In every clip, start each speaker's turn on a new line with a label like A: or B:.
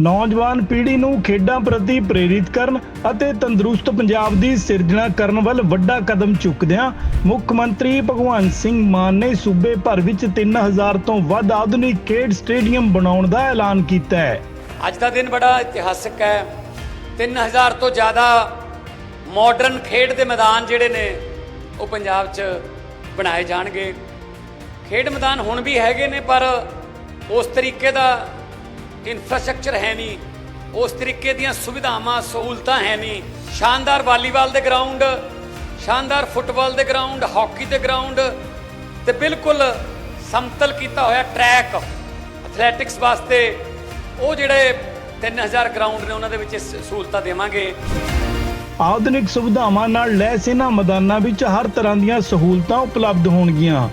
A: ਨੌਜਵਾਨ ਪੀੜ੍ਹੀ ਨੂੰ ਖੇਡਾਂ ਪ੍ਰਤੀ ਪ੍ਰੇਰਿਤ ਕਰਨ ਅਤੇ ਤੰਦਰੁਸਤ ਪੰਜਾਬ ਦੀ ਸਿਰਜਣਾ ਕਰਨ ਵੱਲ ਵੱਡਾ ਕਦਮ ਚੁੱਕਦਿਆਂ ਮੁੱਖ ਮੰਤਰੀ ਭਗਵੰਤ ਸਿੰਘ ਮਾਨ ਨੇ ਸੂਬੇ ਭਰ ਵਿੱਚ 3000 ਤੋਂ ਵੱਧ ਆਧੁਨਿਕ ਖੇਡ ਸਟੇਡੀਅਮ ਬਣਾਉਣ ਦਾ ਐਲਾਨ ਕੀਤਾ ਹੈ।
B: ਅੱਜ ਦਾ ਦਿਨ ਬੜਾ ਇਤਿਹਾਸਕ ਹੈ। 3000 ਤੋਂ ਜ਼ਿਆਦਾ ਮਾਡਰਨ ਖੇਡ ਦੇ ਮੈਦਾਨ ਜਿਹੜੇ ਨੇ, ਉਹ ਪੰਜਾਬ 'ਚ ਬਣਾਏ ਜਾਣਗੇ। ਖੇਡ ਮੈਦਾਨ ਹੁਣ ਵੀ ਹੈਗੇ ਨੇ, ਪਰ ਉਸ ਤਰੀਕੇ ਦਾ ਇਨਫਰਾਸਟ੍ਰਕਚਰ ਹੈ ਨਹੀਂ। ਉਸ ਤਰੀਕੇ ਦੀਆਂ ਸੁਵਿਧਾਵਾਂ, ਸਹੂਲਤਾਂ ਹੈ ਨਹੀਂ। ਸ਼ਾਨਦਾਰ ਵਾਲੀਬਾਲ ਦੇ ਗਰਾਊਂਡ ਸ਼ਾਨਦਾਰ ਫੁੱਟਬਾਲ ਦੇ ਗਰਾਊਂਡ ਹਾਕੀ ਦੇ ਗਰਾਊਂਡ ਤੇ ਬਿਲਕੁਲ ਸਮਤਲ ਕੀਤਾ ਹੋਇਆ ਟਰੈਕ ਐਥਲੈਟਿਕਸ ਵਾਸਤੇ। ਉਹ ਜਿਹੜੇ 3000 ਗਰਾਊਂਡ ਨੇ, ਉਹਨਾਂ ਦੇ ਵਿੱਚ ਸ- ਸਹੂਲਤਾਂ ਦੇਵਾਂਗੇ।
A: ਆਧੁਨਿਕ ਸੁਵਿਧਾਵਾਂ ਨਾਲ ਲੈਸ ਇਹਨਾਂ ਮੈਦਾਨਾਂ ਵਿੱਚ ਹਰ ਤਰ੍ਹਾਂ ਦੀਆਂ ਸਹੂਲਤਾਂ ਉਪਲਬਧ ਹੋਣਗੀਆਂ।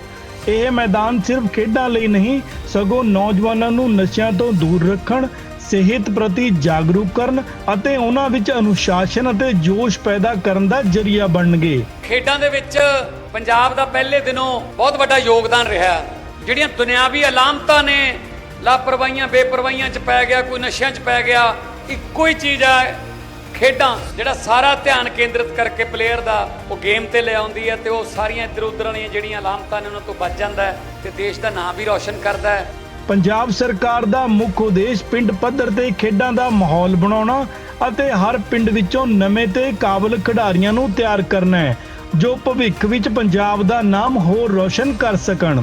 A: ਇਹ ਮੈਦਾਨ ਸਿਰਫ ਖੇਡਾਂ ਲਈ ਨਹੀਂ, ਸਗੋਂ ਨੌਜਵਾਨਾਂ ਨੂੰ ਨਸ਼ਿਆਂ ਤੋਂ ਦੂਰ ਰੱਖਣ, ਸਿਹਤ ਪ੍ਰਤੀ ਜਾਗਰੂਕ ਕਰਨ ਅਤੇ ਉਹਨਾਂ ਵਿੱਚ ਅਨੁਸ਼ਾਸਨ ਅਤੇ ਜੋਸ਼ ਪੈਦਾ ਕਰਨ ਦਾ ਜ਼ਰੀਆ ਬਣਨਗੇ।
B: ਖੇਡਾਂ ਦੇ ਵਿੱਚ ਪੰਜਾਬ ਦਾ ਪਹਿਲੇ ਦਿਨੋਂ ਬਹੁਤ ਵੱਡਾ ਯੋਗਦਾਨ ਰਿਹਾ। ਜਿਹੜੀਆਂ ਦੁਨਿਆਵੀ ਅਲਾਮਤਾਂ ਨੇ, ਲਾਪਰਵਾਹੀਆਂ, ਬੇਪਰਵਾਹੀਆਂ 'ਚ ਪੈ ਗਿਆ, ਕੋਈ ਨਸ਼ਿਆਂ 'ਚ ਪੈ ਗਿਆ, ਇੱਕੋ ਹੀ ਚੀਜ਼ ਹੈ ਖੇਡਾਂ ਜਿਹੜਾ ਸਾਰਾ ਧਿਆਨ ਕੇਂਦਰਿਤ ਕਰਕੇ ਪਲੇਅਰ ਦਾ ਉਹ ਗੇਮ ਤੇ ਲੈ ਆਉਂਦੀ ਹੈ ਤੇ ਉਹ ਸਾਰੀਆਂ ਇੱਧਰ ਉੱਧਰ ਵਾਲੀਆਂ ਜਿਹੜੀਆਂ ਅਲਾਮਤਾਂ ਨੇ ਉਹਨਾਂ ਤੋਂ ਬਚ ਜਾਂਦਾ ਹੈ ਤੇ ਦੇਸ਼ ਦਾ ਨਾਮ ਵੀ ਰੌਸ਼ਨ ਕਰਦਾ ਹੈ।
A: ਪੰਜਾਬ ਸਰਕਾਰ ਦਾ ਮੁੱਖ ਉਦੇਸ਼ ਪਿੰਡ ਪੱਧਰ ਤੇ ਖੇਡਾਂ ਦਾ ਮਾਹੌਲ ਬਣਾਉਣਾ ਅਤੇ ਹਰ ਪਿੰਡ ਵਿੱਚੋਂ ਨਵੇਂ ਤੇ ਕਾਬਲ ਖਿਡਾਰੀਆਂ ਨੂੰ ਤਿਆਰ ਕਰਨਾ ਹੈ, ਜੋ ਭਵਿੱਖ ਵਿੱਚ ਪੰਜਾਬ ਦਾ ਨਾਮ ਹੋਰ ਰੌਸ਼ਨ ਕਰ ਸਕਣ।